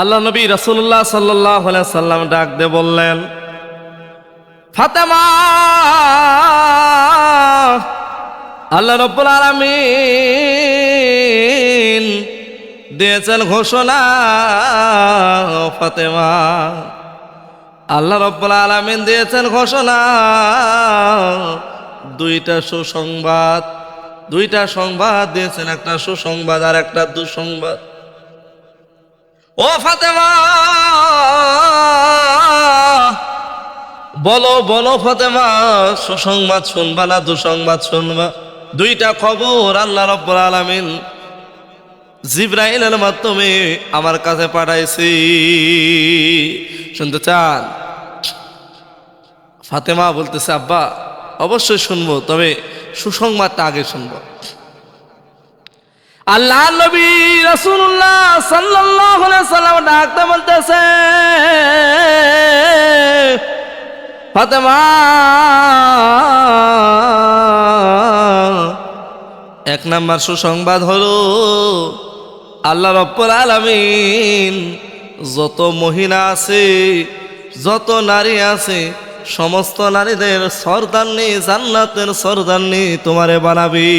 আল্লাহ নবী রসুল্লাহ সাল্লাহ সাল্লাম ডাক দিয়ে বললেন, ফাতেমা, আল্লাহ রব্বুল আলমিন দিয়েছেন ঘোষণা, ফাতেমা, আল্লাহ রব্বুল আলমিন দিয়েছেন ঘোষণা, দুইটা সুসংবাদ, দুইটা সংবাদ দিয়েছেন, একটা সুসংবাদ আর একটা দুঃসংবাদ। ও ফাতেমা, বলো বলো ফাতেমা, সুসংবাদ শুনবা না, দুঃসংবাদ শুনবা? দুইটা খবর আল্লাহ রব্বুল আলামিন জিব্রাইলের মাধ্যমে আমার কাছে পাঠাইছি। শুনতে চান? ফাতেমা বলতেছে, আব্বা, অবশ্যই শুনব, তবে সুসংবাদটা আগে শুনব। আল্লাহ নবী রাসূলুল্লাহ সাল্লাল্লাহু আলাইহি সাল্লাম ডাকতে বলতেছে, ফাতেমা, এক নাম্বার সুসংবাদ হলো, আল্লাহ রব্বুল আলামিন যত মহিলা আছে, যত নারী আছে সমস্ত নারীদের সরদারনি জান্নাতের সরদারনি তোমারে বানাবি।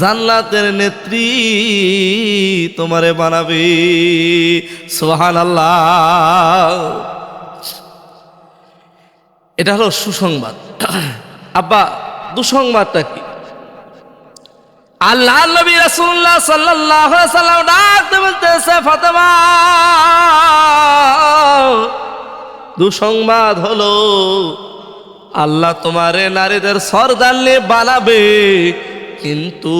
জান্নাতের নেত্রী তোমারে বানাবি। সোহান আল্লাহ এটা হলো সুসংবাদ। আব্বা, দুঃসংবাদটা কি? আল্লাহ নবী রাসূলুল্লাহ সাল্লাল্লাহু আলাইহি সাল্লাম ডাকতে বলতেছে, ফাতেমা দুঃসংবাদ হলো, আল্লাহ তোমারে নারীদের সরদারলে বানাবে, কিন্তু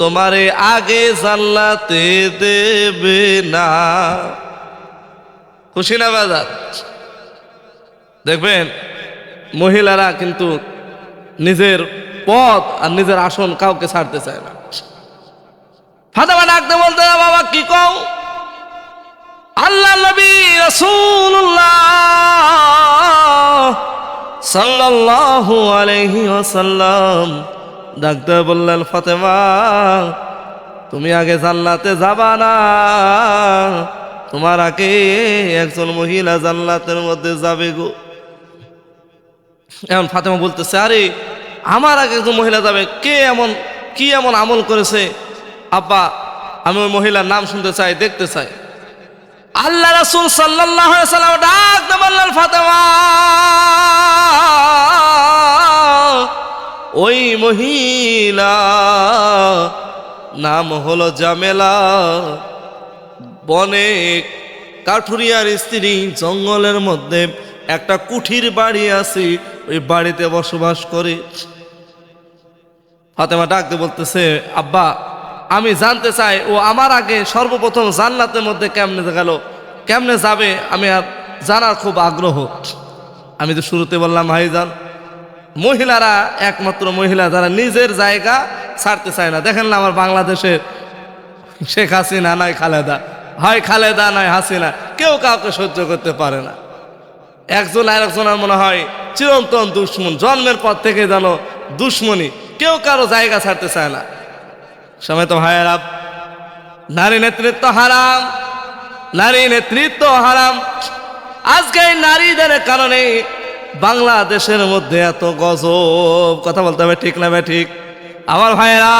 তোমারে আগে জান্নাতে দেবে না। খুশি না, বাজার? দেখবেন, মহিলারা কিন্তু নিজের পথ আর নিজের আসন কাউকে ছাড়তে চায় না। ফাতেমা ডাকতে বলতে বাবা, কি কও? আল্লাহ নবী আলাইহি ডাক্তার বললেন, ফাতেমা, তুমি আগে জান্নাতে যাবা না। তোমার আগে একজন মহিলা জান্নাতের মধ্যে যাবে গো। এমন ফাতেমা বলতেছে, আরে, আমার আগে একজন মহিলা যাবে। কে এমন, কি এমন আমল করেছে? আব্বা, আমি ওই মহিলার নাম শুনতে চাই, দেখতে চাই। আল্লাহ রাসূল সাল্লাম ডাক বললেন ফাতেমা। ওই মহিলা, নাম হলো জামেলা। বনে কাঠুরিয়ার স্ত্রী জঙ্গলের মধ্যে একটা কুঠির বাড়ি আছে, ওই বাড়িতে বসবাস করে। ফাতেমা ডাকতে বলতেছে, আব্বা আমি জানতে চাই, ও আমার আগে সর্বপ্রথম জান্নাতের মধ্যে কেমনে গেল? কেমনে যাবে? আমি আর জানার খুব আগ্রহ। আমি তো শুরুতে বললাম ভাইজান মহিলারা একমাত্র মহিলা যারা নিজের জায়গা ছাড়তে চায় না। দেখেন না আমার বাংলাদেশের শেখ হাসিনা নয় খালেদা। হয় খালেদা নয় হাসিনা। কেউ কাউকে সহ্য করতে পারে না। একজন আর একজনের মনে হয় চিরন্তন দুশ্মন। জন্মের পর থেকে যেন দুশ্মনী। কেউ কারও জায়গা ছাড়তে চায় না। সময় তো ভাইয়েরা নারী নেতৃত্ব হারাম, নারী নেতৃত্ব হারাম। আজকে নারীদের কারণে বাংলাদেশের মধ্যে এত গজব। কথা বলতে হবে ঠিক না বে ঠিক? আমার ভাইয়েরা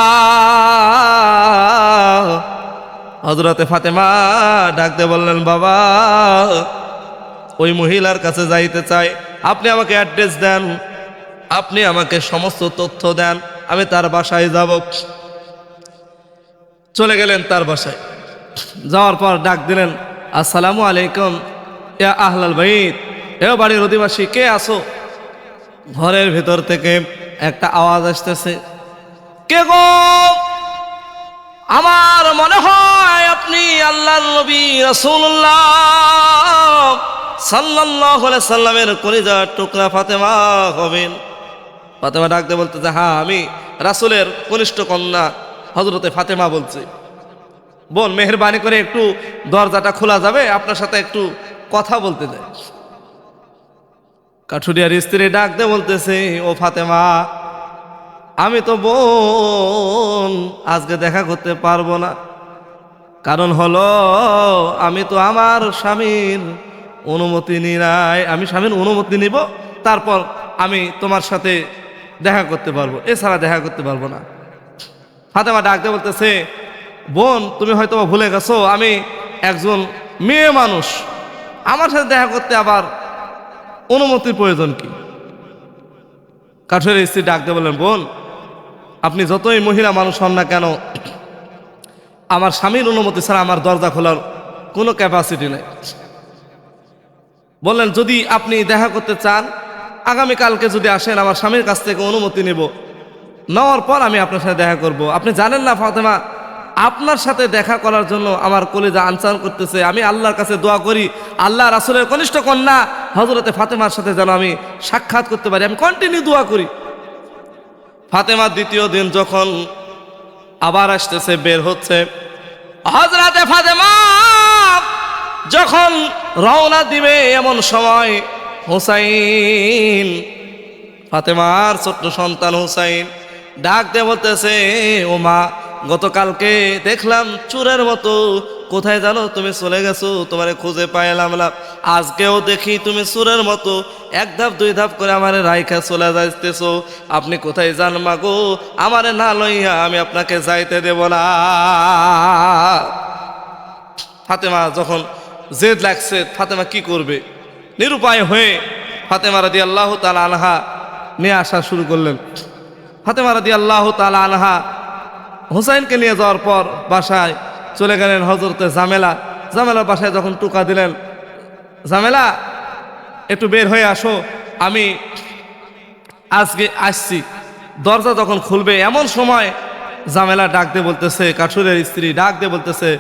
হজরতে ফাতেমা ডাকতে বললেন, বাবা, ওই মহিলার কাছে যাইতে চাই। আপনি আমাকে অ্যাড্রেস দেন, আপনি আমাকে সমস্ত তথ্য দেন, আমি তার বাসায় যাব। চলে গেলেন তার বাসায়। যাওয়ার পর ডাক দিলেন, আসসালামু আলাইকুম এ আহলাল বাইত। এ বাড়ির অধিবাসী, কে আসো ঘরের ভেতর থেকে একটা আওয়াজ আসতেছে, কে গো? আমার মনে হয় আপনি আল্লাহ নবী রাসূলুল্লাহ। সাল্লাল্লাহু আলাইহি সাল্লামের কলিজার টুকরা ফাতেমা হবেন। ফাতেমা ডাকতে বলতেছে হ্যাঁ আমি রাসূলের কনিষ্ঠ কন্যা। হযরতে ফাতেমা বলছি, বোন, মেহরবানি করে একটু দরজাটা খোলা যাবে, আপনার সাথে একটু কথা বলতে চাই কাঠুরিয়ার স্ত্রী ডাকতে বলতেছে, ও ফাতেমা, আমি তো বোন, আজকে দেখা করতে পারব না। কারণ হলো, আমি তো আমার স্বামীর অনুমতি নি নাই, আমি স্বামীর অনুমতি নিব, তারপর আমি তোমার সাথে দেখা করতে পারব, এছাড়া দেখা করতে পারব না। ফাতেমা ডাকতে বলতেছে, বোন, তুমি হয়তো ভুলে গেছো, আমি একজন মেয়ে মানুষ। আমার সাথে দেখা করতে আবার অনুমতির প্রয়োজন কি? কাঠের স্ত্রী ডাকতে বললেন, বোন, আপনি যতই মহিলা মানুষ হন না কেন, আমার স্বামীর অনুমতি ছাড়া আমার দরজা খোলার কোনো ক্যাপাসিটি নেই। বললেন, যদি আপনি দেখা করতে চান, আগামীকালকে যদি আসেন, আমার স্বামীর কাছ থেকে অনুমতি নেব। নেওয়ার পর আমি আপনার সাথে দেখা করব। আপনি জানেন না, ফাতেমা, আপনার সাথে দেখা করার জন্য আমার কলেজা আনসার করতেছে। আমি আল্লাহর কাছে দোয়া করি, আল্লাহ রাসুলের কনিষ্ঠ কন্যা হজরতে ফাতেমার সাথে যেন আমি সাক্ষাৎ করতে পারি। আমি কন্টিনিউ দোয়া করি। ফাতেমার দ্বিতীয় দিন যখন আবার আসতেছে, বের হচ্ছে হজরতে ফাতেমা, যখন রওনা দিবে এমন সময় হুসাইন, ফাতেমার ছোট্ট সন্তান হুসাইন ডাক দিয়ে বলতেছে, ও মা, গতকালকে দেখলাম চুরের মতো। কোথায় জানো তুমি চলে গেছো? তোমারে খুঁজে পাইলাম না। আজকেও দেখি তুমি চুরের মতো। এক ধাপ, দুই ধাপ করে আমারে রাইখা চলে যাইতেছো। আপনি কোথায় যান মাগো আমারে না লইয়া আমি আপনাকে যাইতে দেব না। ফাতেমা যখন জেদ লাগছে, ফাতেমা কি করবে? নিরুপায় হয়ে ফাতেমা রাদি আল্লাহ তালা আনহা নিয়ে আসা শুরু করলেন। ফাতেমা রাদি আল্লাহ তালা আনহা হুসাইনকে নিয়ে যাওয়ার পর বাসায় চলে গেলেন হজরতে জামেলা। জামেলার বাসায় যখন টুকা দিলেন, জামেলা, একটু বের হয়ে আসো, আমি আজকে আসছি। দরজা যখন খুলবে, এমন সময় জামেলা ডাক দিয়ে বলতেছে, কাঠুরের স্ত্রী ডাক দিয়ে বলতেছে,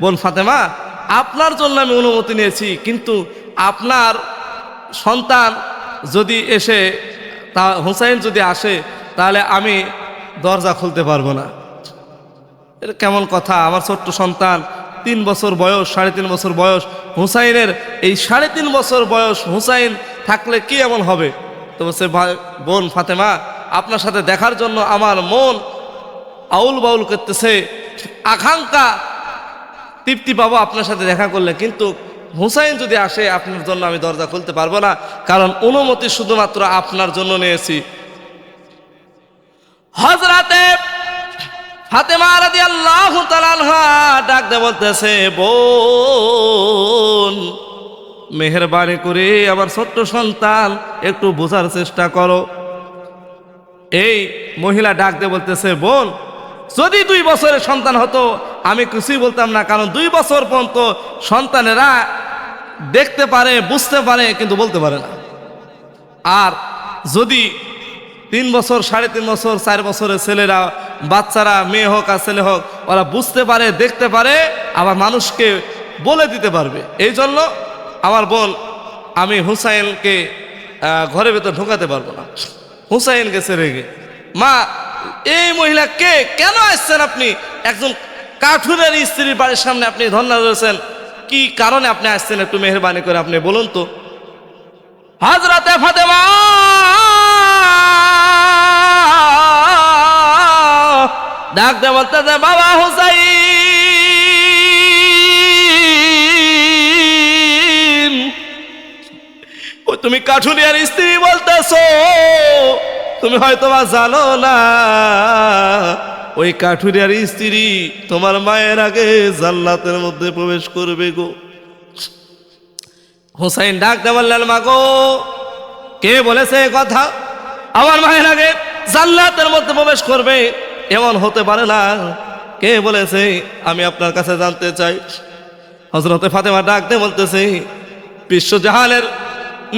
বোন ফাতেমা, আপনার জন্য আমি অনুমতি নিয়েছি, কিন্তু আপনার সন্তান যদি এসে, তা হুসাইন যদি আসে তাহলে আমি দরজা খুলতে পারব না। এটা কেমন কথা? আমার ছোট্ট সন্তান, তিন বছর বয়স, সাড়ে তিন বছর বয়স, হুসাইনের এই সাড়ে তিন বছর বয়স হুসাইন থাকলে কি এমন হবে? তো বলছে বোন ফাতেমা, আপনার সাথে দেখার জন্য আমার মন আউল বাউল করতেছে। আকাঙ্ক্ষা, তৃপ্তি পাবো আপনার সাথে দেখা করলে। কিন্তু হুসাইন যদি আসে, আপনার জন্য আমি দরজা খুলতে পারব না। কারণ অনুমতি শুধুমাত্র আপনার জন্য নিয়েছি। হজরাতে ফাতেমা রাদি আল্লাহ ডাক দে বলতেছে, বোন, মেহরবানি করে আমার ছোট্ট সন্তান একটু বোঝার চেষ্টা করো। এই মহিলা ডাক দিয়ে বলতেছে, বোন, যদি দুই বছরের সন্তান হতো, আমি কিছুই বলতাম না, কারণ দুই বছর পর্যন্ত সন্তানেরা দেখতে পারে, বুঝতে পারে, কিন্তু বলতে পারে না। আর যদি তিন বছর, সাড়ে তিন বছর, চার বছরের ছেলেরা, বাচ্চারা, মেয়ে হোক আর ছেলে হোক, ওরা বুঝতে পারে, দেখতে পারে, আবার মানুষকে বলে দিতে পারবে। এই জন্য আমার বোন, আমি হুসাইনকে ঘরের ভেতর ঢোকাতে পারব না। হুসাইন গেছে রেগে। মা, এই মহিলা কে? কেন আসছেন আপনি? একজন কাঠুরের স্ত্রীর বাড়ির সামনে আপনি ধর্ণা রয়েছেন কি কারণে আপনি আসছেন? একটু মেহরবানি করে আপনি বলুন তো। হাজরাতে ফাতেমা! ডাক দে বলতে বাবা হুসাইন। ও, তুমি কাঠুরিয়ার স্ত্রী বলতেছো। তুমি হয়তো বা জানো না, ওই কাঠুরিয়ার স্ত্রী তোমার মায়ের আগে জাল্লাতের মধ্যে প্রবেশ করবে গো। হোসাইন ডাক দে বললেন, মা গো, কে বলেছে কথা? আমার মায়ের আগে জাল্লাতের মধ্যে প্রবেশ করবে। এমন হতে পারে না। কে বলেছে? আমি আপনার কাছে জানতে চাই। হজরতে ফাতেমা ডাকতে বলতেছে বিশ্বজাহানের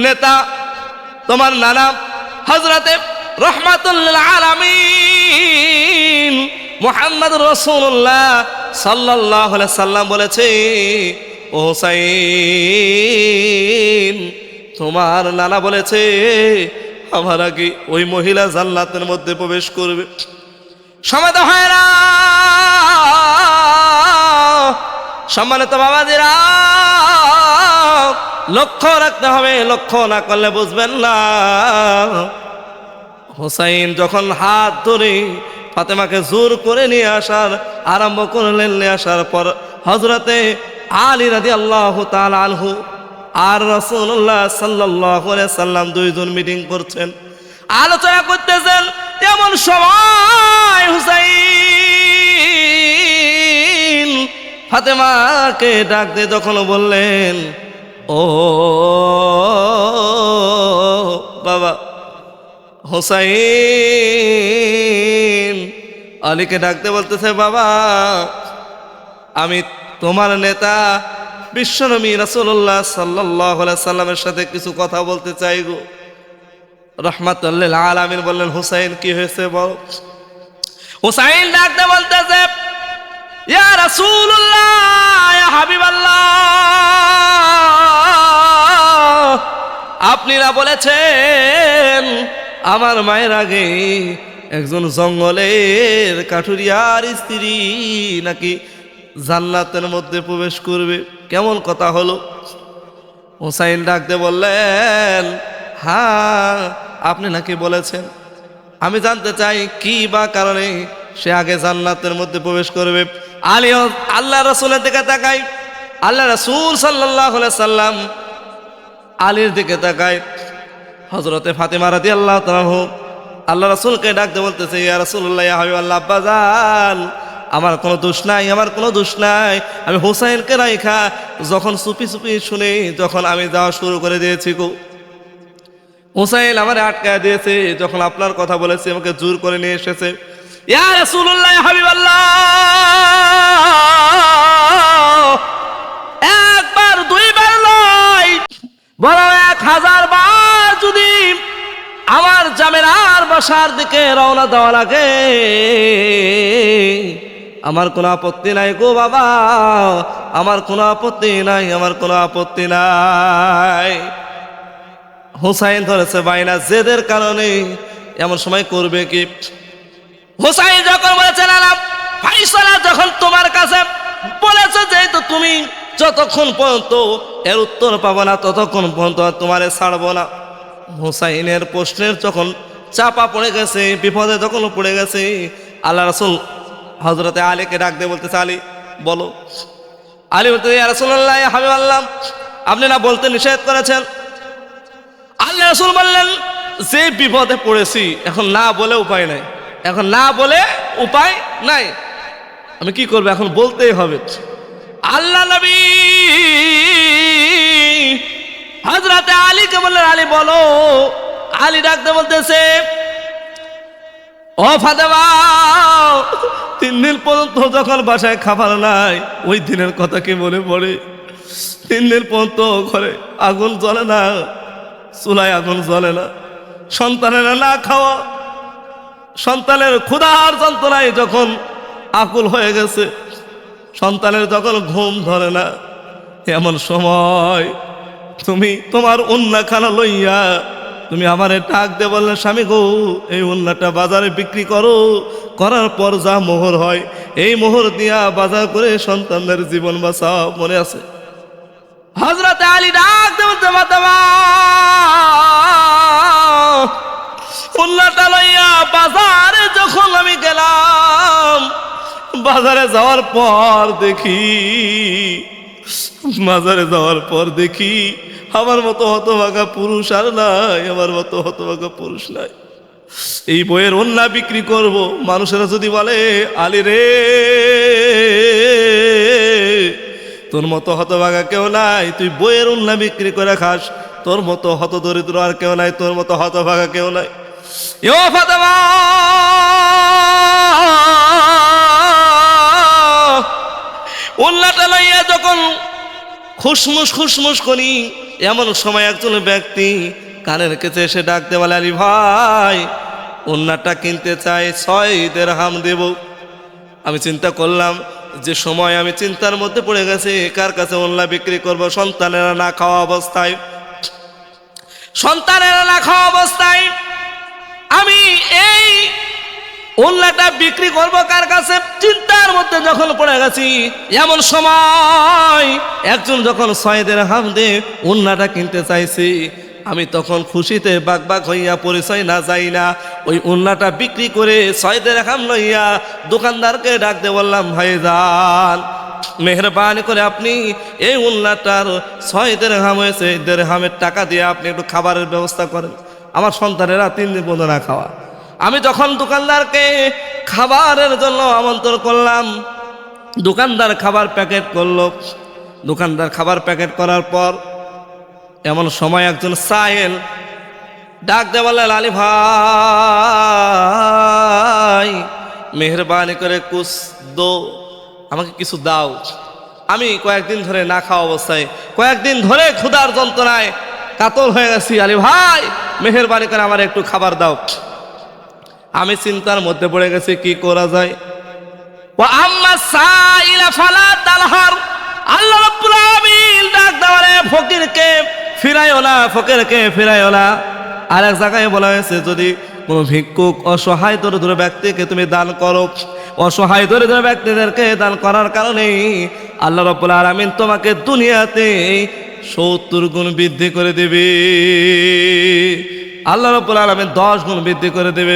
নেতা, তোমার নানা হজরতে রহমাতুল্লাহ আলামিন মোহাম্মদ রসুল্লাহ সাল্লাহ সাল্লাম বলেছে, ও হুসাইন, তোমার নানা বলেছে, আমার আগে ওই মহিলা জাল্লাতের মধ্যে প্রবেশ করবে। সমাধ হয় না। সম্মানিত বাবাজিরা, লক্ষ্য রাখতে হবে, লক্ষ্য না করলে বুঝবেন না। হোসাইন যখন হাত ধরে ফাতেমাকে জোর করে নিয়ে আসার, আরম্ভ করলেন, নিয়ে আসার পর হজরতে আলী রাদি আল্লাহ তাল আলহু আর রসুল্লাহ সাল্লাহ সাল্লাম দুইজন মিটিং করছেন। আলোচনা করতেছেন এমন সময় হুসাইন ফাতেমাকে ডাক দিয়ে যখন বললেন, ও বাবা, হোসাইন আলীকে ডাকতে বলতেছে, বাবা, আমি তোমার নেতা বিশ্বনবী রাসূলুল্লাহ সাল্লাহ সাল্লামের সাথে কিছু কথা বলতে চাই গো। রহমাতুল্লিল আলামিন বললেন, হুসাইন, কি হয়েছে বল? হুসাইন ডাকতে বলতেছে, ইয়া রাসূলুল্লাহ, ইয়া হাবিবাল্লাহ, আপনি না বলেছেন আমার মায়ের আগে একজন জঙ্গলের কাঠুরিয়ার স্ত্রী নাকি জান্নাতের মধ্যে প্রবেশ করবে? কেমন কথা হলো? হোসাইন ডাকতে বললেন হ্যাঁ আপনি নাকি বলেছেন? আমি জানতে চাই কি বা কারণে সে আগে জান্নাতের মধ্যে প্রবেশ করবে। আলী আল্লাহ রসুলের দিকে তাকাই আল্লাহ রসুল সাল্লাহ সাল্লাম আলীর দিকে তাকায়। হজরতে ফাতেমা রাদি আল্লাহ তালাহ আল্লাহ রসুলকে ডাকতে বলতেছে, ইয়া রসুল্লাহ আল্লাহ, আব্বাজান, আমার কোনো দোষ নাই, আমার কোনো দোষ নাই। আমি হোসাইনকে রাইখা যখন চুপি চুপি শুনে, যখন আমি যাওয়া শুরু করে দিয়েছি গো। হোসাইন আমার আটকায় দিয়েছে, যখন আপনার কথা বলেছে, আমাকে জোর করে নিয়ে এসেছে। ইয়া রাসূলুল্লাহ হাবিবাল্লাহ। একবার, দুইবার নয়, বরং এক হাজার বার যদি আমার জামেরার বাসার দিকে রওনা দেওয়া লাগে। আমার কোনো আপত্তি নাই গো বাবা, আমার কোনো আপত্তি নাই, আমার কোনো আপত্তি নাই। হুসাইন ধরেছে বাইনা জেদের কারণে। এমন সময় করবে কি? হুসাইন যখন বলেছে ফাইসলা যখন তোমার কাছে বলেছে যেহেতু তুমি যতক্ষণ পর্যন্ত এর উত্তর পাবো না, ততক্ষণ পর্যন্ত তোমারে ছাড়বো না। হুসাইনের প্রশ্নের যখন চাপা পড়ে গেছে, বিপদে যখন পড়ে গেছে, আল্লাহ রসুল হজরতে আলীকে ডাক দিয়ে বলতেছে, আলী, বলো। আলী বলতে রসুল্লাহ হাবিব আল্লাহ আপনি না বলতে নিষেধ করেছেন? আল্লাহ রসুল বললেন, যে বিপদে পড়েছি, এখন না বলে উপায় নাই। এখন না বলে উপায় নাই। আমি কি করব? এখন বলতেই হবে। আল্লাহ নবী হজরতে আলীকে বললেন, আলী, বলো। আলী ডাকতে বলতেছে, ও তিন দিন পর্যন্ত যখন বাসায় খাবার নাই, ওই দিনের কথা কি মনে পড়ে? তিন দিন পর্যন্ত ঘরে আগুন জ্বলে না চুলায় আগুন জ্বলে না। সন্তানেরা না খাওয়া। সন্তানের ক্ষুধার যন্ত্রণায় যখন আকুল হয়ে গেছে, সন্তানের যখন ঘুম ধরে না, এমন সময় তুমি তোমার খানা লইয়া তুমি আমারে টাক দে বললে, স্বামী গো, এই উন্নাটা বাজারে বিক্রি করো। করার পর যা মোহর হয়, এই মোহর দিয়া বাজার করে সন্তানদের জীবন বাঁচাও। মনে আছে? হজরত আলী ডাক বলতে মাতামা। লইয়া বাজারে যখন আমি গেলাম, বাজারে যাওয়ার পর দেখি, বাজারে যাওয়ার পর দেখি আমার মতো হতভাগা পুরুষ আর নাই, আমার মতো হতভাগা পুরুষ নাই। এই বইয়ের অন্যা বিক্রি করব, মানুষেরা যদি বলে, আলী রে তোর মতো হতভাগা কেউ নাই, তুই বইয়ের উল্লা বিক্রি করে খাস। তোর মতো হত দরিদ্র আর কেউ নাই, তোর মতো হতভাগা কেউ নাই। ইয়ো ফাতেমা! উল্লাটা লইয়া যখন খুশমুস খুশমুস করি, এমন সময় একজন ব্যক্তি কানের কাছে এসে ডাকতে বলে, আলী ভাই উন্নাটা কিনতে চাই, ছয় ঈদের হাম দেব। আমি চিন্তা করলাম যে সময় আমি চিন্তার মধ্যে পড়ে গেছি, কার কাছে উন্না বিক্রি করব, সন্তানেরা না খাওয়া অবস্থায়। সন্তানেরা না খাওয়া অবস্থায় আমি এই উল্লাটা বিক্রি করব কার কাছে? চিন্তার মধ্যে যখন পড়ে গেছি, এমন সময় একজন যখন ছয়দের হাম দে উন্নাটা কিনতে চাইছি আমি তখন খুশিতে বাক হইয়া পরিচয় না যাই না ওই উন্নাটা বিক্রি করে ছয়দের হাম লইয়া দোকানদারকে ডাকতে বললাম ভাইজান মেহরবানি করে আপনি এই উল্লাটার ছয় হাম হয়েছে দেড় হামের টাকা দিয়ে আপনি একটু খাবারের ব্যবস্থা করেন। আমার সন্তানেরা তিন দিন পর্যন্ত না খাওয়া। আমি যখন দোকানদারকে খাবারের জন্য আমন্ত্রণ করলাম, দোকানদার খাবার প্যাকেট করল। দোকানদার খাবার প্যাকেট করার পর এমন সময় একজন সাহেল ডাক দে আলী ভাই, মেহরবানি করে কুস দো, আমাকে কিছু দাও। আমি কয়েকদিন ধরে না খাওয়া অবস্থায়, কয়েকদিন ধরে ক্ষুধার যন্ত্রণায় কাতল হয়ে গেছি। আলি ভাই, মেহরবানি করে আমার একটু খাবার দাও। আমি চিন্তার মধ্যে পড়ে গেছি, কি করা যায়? আল্লাহ ফকিরকে ফিরাইও না ফকিরকে ফিরাইও না আর এক জায়গায় বলা হয়েছে, যদি কোনো ভিক্ষুক অসহায় দরিদ্র ব্যক্তিকে তুমি দান করো, অসহায় দরিদ্র ব্যক্তিদেরকে দান করার কারণে আল্লাহ রাব্বুল আলামিন তোমাকে দুনিয়াতে সত্তর গুণ বৃদ্ধি করে দেবে। আল্লাহ রাব্বুল আলামিন দশ গুণ বৃদ্ধি করে দেবে,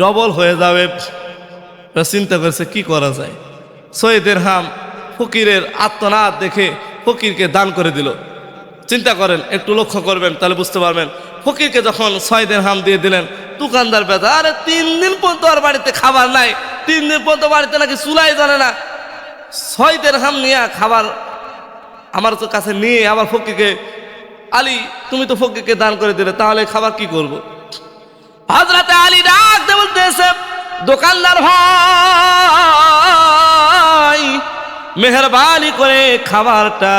ডবল হয়ে যাবে। চিন্তা করেছে, কি করা যায়? সৈয়দের হাম ফকিরের আত্মনাদ দেখে ফকিরকে দান করে দিল। চিন্তা করেন, একটু লক্ষ্য করবেন, তাহলে বুঝতে পারবেন ফকিরকে যখন ছয়দের হাম দিয়ে দিলেন, দোকানদার বেদা আরে, তিন দিন পর্যন্ত আর বাড়িতে খাবার নাই, তিন দিন পর্যন্ত বাড়িতে নাকি চুলাই জানে না ছয়দের হাম নিয়ে খাবার আমার তো কাছে নিয়ে আবার ফকিরকে, আলী, তুমি তো ফকিরকে দান করে দিলে, তাহলে খাবার কি করব। হজরতে আলী ডাক বলতেছে, দোকানদার ভাই, মেহরবানি করে খাবারটা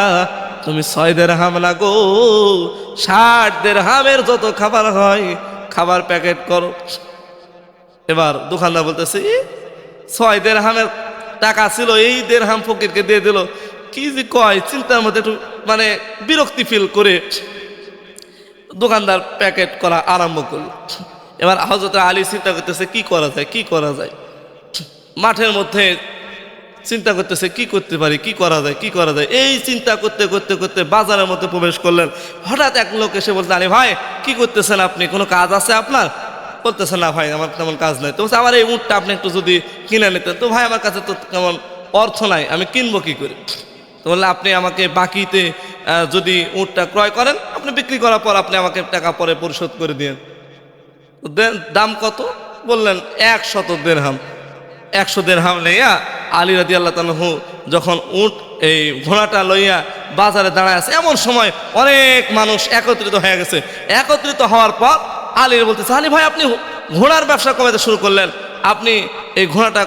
তুমি ছয় দের হাম লাগো ষাট দের হামের যত খাবার হয় খাবার প্যাকেট করো। এবার দোকানদার বলতেছে "ই, ছয় দেড় হামের টাকা ছিল এই দেড় হাম ফকিরকে দিয়ে দিল। কি যে কয় চিন্তার মধ্যে একটু মানে বিরক্তি ফিল করে দোকানদার প্যাকেট করা আরম্ভ করল। এবার হজরত আলী চিন্তা করতেছে কি করা যায় কি করা যায়? মাঠের মধ্যে চিন্তা করতেছে, কি করতে পারি, কি করা যায়, কি করা যায়? এই চিন্তা করতে করতে করতে বাজারের মধ্যে প্রবেশ করলেন। হঠাৎ এক লোক এসে বলতে আরে ভাই, কি করতেছেন আপনি? কোনো কাজ আছে আপনার? বলতেছেন না ভাই, আমার তেমন কাজ নাই। তো আমার এই উঁটটা আপনি একটু যদি কিনে নিতেন। তো ভাই, আমার কাছে তো তেমন অর্থ নাই, আমি কিনবো কি করে? তো বললে, আপনি আমাকে বাকিতে যদি উঁটটা ক্রয় করেন, আপনি বিক্রি করার পর আপনি আমাকে টাকা পরে পরিশোধ করে দিন, দাম কত? বললেন, এক শত দেড়হাম। একশো দেড়হাম লইয়া আলী রাদি আল্লাহ তালহু যখন উট, এই ঘোড়াটা লইয়া বাজারে দাঁড়ায় আছে, এমন সময় অনেক মানুষ একত্রিত হয়ে গেছে। একত্রিত হওয়ার পর আলীর বলতেছে, আলী ভাই, আপনি ঘোড়ার ব্যবসা কমাতে শুরু করলেন। আপনি এই ঘোড়াটা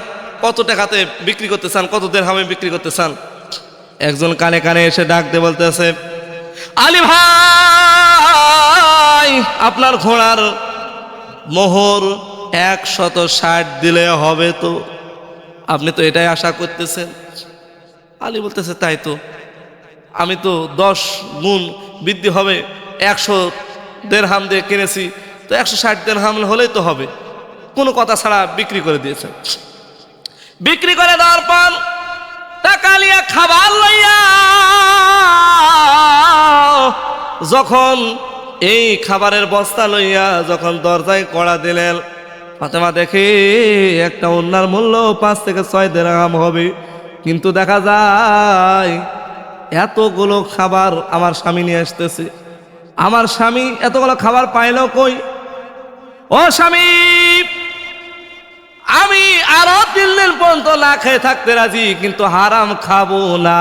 কত টাকাতে বিক্রি করতে চান, কত দেড়হামে বিক্রি করতে চান? একজন কানে কানে এসে ডাক দিয়ে বলতেছে, আলী ভাই, আপনার ঘোড়ার মোহর একশত ষাট দিলে হবে তো। আপনি তো এটাই আশা করতেছেন। আলী বলতেছে, তাই তো। আমি তো দশ গুণ বৃদ্ধি হবে, একশো দেড়হাম দিয়ে কিনেছি। তো একশো ষাট দেড় দেড়হাম হলেই তো হবে। কোনো কথা ছাড়া বিক্রি করে দিয়েছে। বিক্রি করে দেওয়ার পর টাকা লিয়া খাবার লইয়া যখন এই খাবারের বস্তা লইয়া যখন দরজায় কড়া দিলেন ফাতেমা দেখে একটা অন্যার মূল্য পাঁচ থেকে ছয় দেড়াম হবে। কিন্তু দেখা যায়, এতগুলো খাবার আমার স্বামী নিয়ে আসতেছে। আমার স্বামী এতগুলো খাবার পাইলেও কই? ও স্বামী! আমি আরও তিন দিন পর্যন্ত না খেয়ে থাকতে রাজি, কিন্তু হারাম খাব না।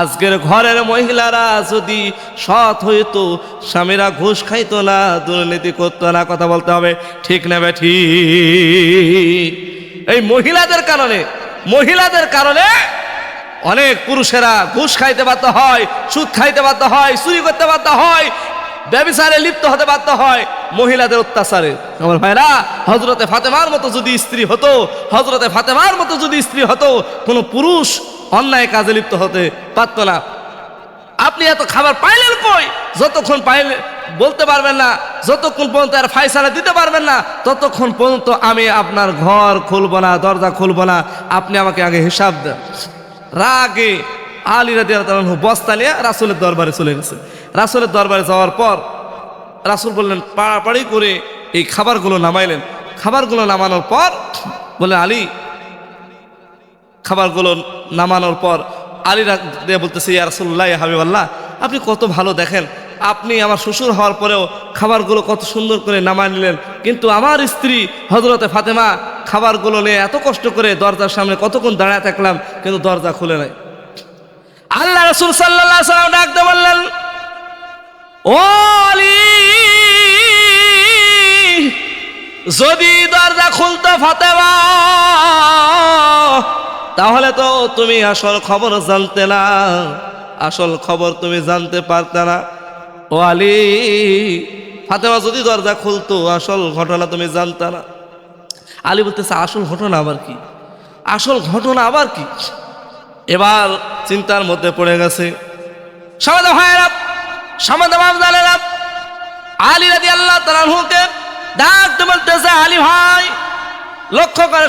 আজকের ঘরের মহিলারা যদি সৎ হইতো, স্বামীরা ঘুষ খাইতো না, দুর্নীতি করতো না, কথা বলতে হবে ঠিক না বেঠি? এই মহিলাদের কারণে মহিলাদের কারণে অনেক পুরুষেরা ঘুষ খাইতে বাধ্য হয়, সুদ খাইতে বাধ্য হয়, চুরি করতে বাধ্য হয় ব্যবসারে লিপ্ত হতে বাধ্য হয় মহিলাদের অত্যাচারে। আমার ভাইরা হজরতে ফাতেমার মতো যদি স্ত্রী হতো হজরতে ফাতেমার মতো যদি স্ত্রী হতো, কোনো পুরুষ অন্যায় কাজে লিপ্ত হতে পারত না। আপনি এত খাবার পাইলেন কই? যতক্ষণ পাইলে, বলতে পারবেন না, যতক্ষণ পর্যন্ত আর ফাইসালা দিতে পারবেন না, ততক্ষণ পর্যন্ত আমি আপনার ঘর খুলবো না, দরজা খুলবো না। আপনি আমাকে আগে হিসাব দেন। রাগে আলী রাদি বস্তা নিয়ে রাসুলের দরবারে চলে গেছে। রাসুলের দরবারে যাওয়ার পর রাসুল বললেন, পাড়াপাড়ি করে এই খাবারগুলো নামাইলেন। খাবারগুলো নামানোর পর বলে, আলী, খাবারগুলো নামানোর পর আলী দিয়ে বলতেছে, ইয়া রাসূলুল্লাহ, ইয়া হাবিবাল্লাহ, আপনি কত ভালো দেখেন। আপনি আমার শ্বশুর হওয়ার পরেও খাবারগুলো কত সুন্দর করে নামা নিলেন। কিন্তু আমার স্ত্রী হজরতে ফাতেমা খাবারগুলো নিয়ে এত কষ্ট করে দরজার সামনে কতক্ষণ দাঁড়ায় থাকলাম, কিন্তু দরজা খুলে নাই। আল্লাহ রসুল সাল্লাহ সাল্লাম ডাকতে বললেন যদি দরজা খুলতে ফাতেমা, তাহলে তো তুমি আসল খবর জানতে না, আসল খবর তুমি জানতে পারতে না। ও আলী ফাতেমা যদি দরজা খুলতো, আসল ঘটনা তুমি জানতে না। আলী বলতেছে, আসল ঘটনা আবার কি? আসল ঘটনা আবার কি? এবার চিন্তার মধ্যে পড়ে গেছে। বাপ জানেরা আল্লাহ বলতেছে ভাই, লক্ষ্য করে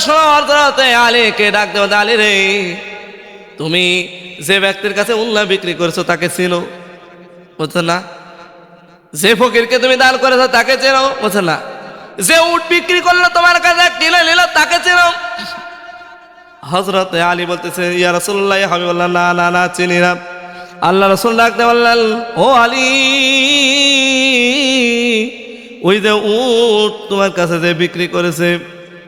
রে, তুমি যে ব্যক্তির কাছে উল্লা বিক্রি করেছ তাকে চিনো? বলছে না। যে ফকিরকে তুমি দান করেছ তাকে চেনো? বলছে না। যে উট বিক্রি করল তোমার কাছে, কিনে নিল তাকে চেনো? হজরত আলী বলতেছে, ইয়া রসুল্লাহ আমি বললাম না না না, চিনি না। আল্লাহ রসুল ডাকতে বললেন, ও আলী, ওই যে উট তোমার কাছে যে বিক্রি করেছে,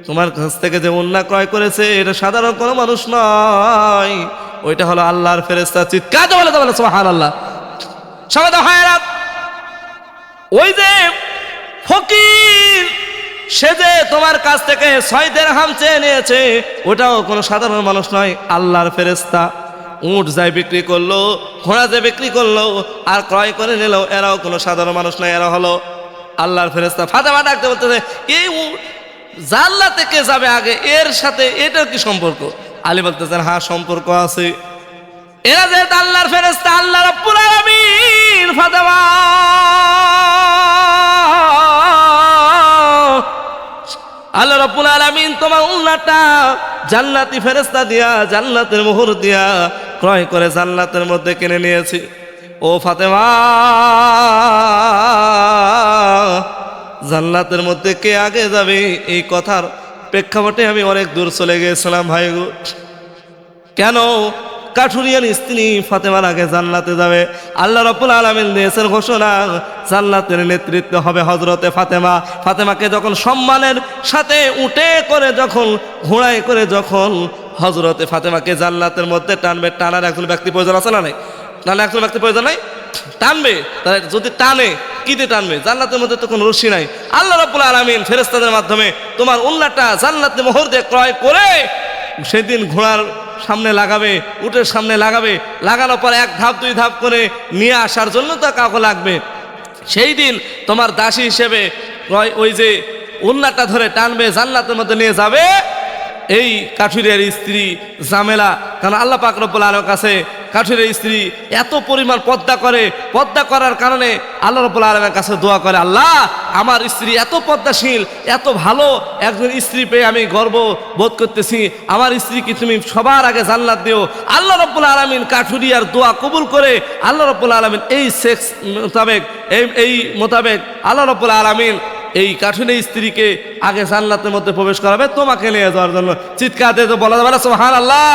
তোমার কাছ থেকে যে অন্যা ক্রয় করেছে, এটা সাধারণ কোনো মানুষ নয়। ওইটা হলো আল্লাহর ফেরেস্তা চিৎকার বলে তো বলে সোহান আল্লাহ সবাই হয় ওই যে ফকির, সে যে তোমার কাছ থেকে ছয় দেড় হাম চেয়ে নিয়েছে, ওটাও কোনো সাধারণ মানুষ নয়, আল্লাহর ফেরেস্তা উঠ যায় বিক্রি করল, ঘোড়া যে বিক্রি করল, আর ক্রয় করে নিল, এরাও কোনো সাধারণ মানুষ নয়, এরা হলো আল্লাহর ফেরেস্তা ফাতেমা ডাকতে বলতেছে, এই উট জাল্লা থেকে যাবে আগে, এর সাথে এটার কি সম্পর্ক? আলী বলতেছেন হ্যাঁ সম্পর্ক আছে। এরা যে আল্লাহর ফেরেস্তা আল্লাহ রব্বুল আলামিন ফাতেমা আল্লাহ রব্বুল আলামিন তোমার উল্লাটা জান্নাতি ফেরেস্তা দিয়া, জান্নাতের মোহর দিয়া ক্রয় করে জান্নাতের মধ্যে কিনে নিয়েছি। ও ফাতেমা, জান্নাতের মধ্যে কে আগে যাবে? এই কথার প্রেক্ষাপটে আমি অনেক দূর চলে গিয়েছিলাম ভাই গো। কেন? কাঠুরিয়ান স্ত্রী ফাতেমার আগে জান্নাতে যাবে। আল্লাহ রব্বুল আলমিন দিয়েছেন ঘোষণা, জান্নাতের নেতৃত্ব হবে হজরতে ফাতেমা। ফাতেমাকে যখন সম্মানের সাথে উঠে করে যখন, ঘোড়ায় করে যখন হজরতে ফাতেমাকে জান্নাতের মধ্যে টানবে, টানার একজন ব্যক্তি প্রয়োজন আছে না নাই? টানার একজন ব্যক্তি প্রয়োজন নাই? টানবে। তাহলে যদি টানে কিতে টানবে? জান্নাতের মধ্যে তো কোনো রশি নাই। আল্লাহ রব্বুল আলমিন ফেরেস্তাদের মাধ্যমে তোমার উল্লাটা জান্নাতে মোহর দিয়ে ক্রয় করে, সেদিন ঘোড়ার সামনে লাগাবে, উটের সামনে লাগাবে, লাগানোর পর এক ধাপ, দুই ধাপ করে নিয়ে আসার জন্য তো কাউকে লাগবে। সেই দিন তোমার দাসী হিসেবে ওই- যে উন্নাটা ধরে টানবে, জান্নাতের মধ্যে নিয়ে যাবে। এই কাঠুরিয়ার স্ত্রী জামেলা, কারণ আল্লাহ পাক রব্বুল আলমের কাছে কাঠুরের স্ত্রী এত পরিমাণ পদ্মা করে, পদ্মা করার কারণে আল্লাহ রব্বুল আলমের কাছে দোয়া করে, আল্লাহ, আমার স্ত্রী এত পদ্মাশীল, এত ভালো একজন স্ত্রী পেয়ে আমি গর্ব বোধ করতেছি। আমার স্ত্রীকে তুমি সবার আগে জান্নাত দিও। আল্লাহ রব্বুল আলমিন কাঠুরিয়ার দোয়া কবুল করে আল্লাহ রব্বুল আলমিন এই সেক্স মোতাবেক, এই এই মোতাবেক আল্লাহ রব্বুল আলমিন এই কাঠুরে স্ত্রীকে আগে জান্নাতের মধ্যে প্রবেশ করাবে, তোমাকে নিয়ে যাওয়ার জন্য। চিৎকার দিয়ে তো বলা যাবে না সোহান আল্লাহ